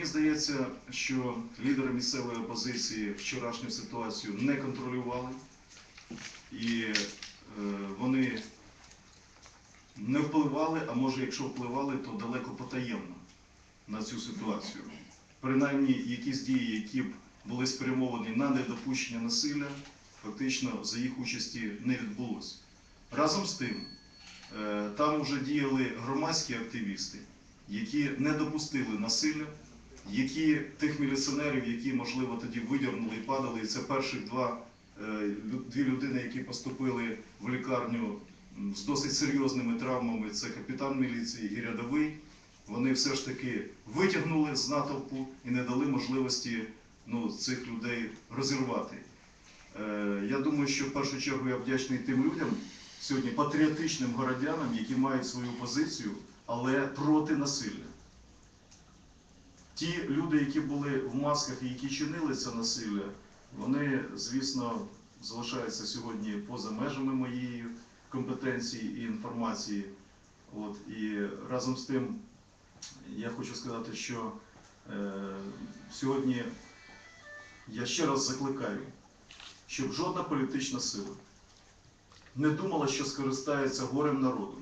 Мені здається, що лідери місцевої опозиції вчорашню ситуацію не контролювали, і е, вони не впливали, а може, якщо впливали, то далеко потаємно на цю ситуацію. Принаймні, якісь дії, які б були спрямовані на недопущення насилля, фактично за їх участі не відбулося. Разом з тим, е, там вже діяли громадські активісти, які не допустили насилля, які тих міліціонерів, які, можливо, тоді видірнули і падали, і це перших два, е, дві людини, які поступили в лікарню з досить серйозними травмами, це капітан міліції і рядовий. Вони все ж таки витягнули з натовпу і не дали можливості ну, цих людей розірвати. Е, Я думаю, що в першу чергу я вдячний тим людям, сьогодні патріотичним городянам, які мають свою позицію, але проти насилля. Ті люди, які були в масках і які чинили це насилля, вони, звісно, залишаються сьогодні поза межами моєї компетенції і інформації. От, і разом з тим я хочу сказати, що е, сьогодні я ще раз закликаю, щоб жодна політична сила не думала, що скористається горем народу,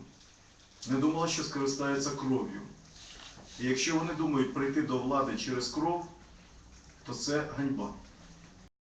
не думала, що скористається кров'ю. І якщо вони думають прийти до влади через кров, то це ганьба.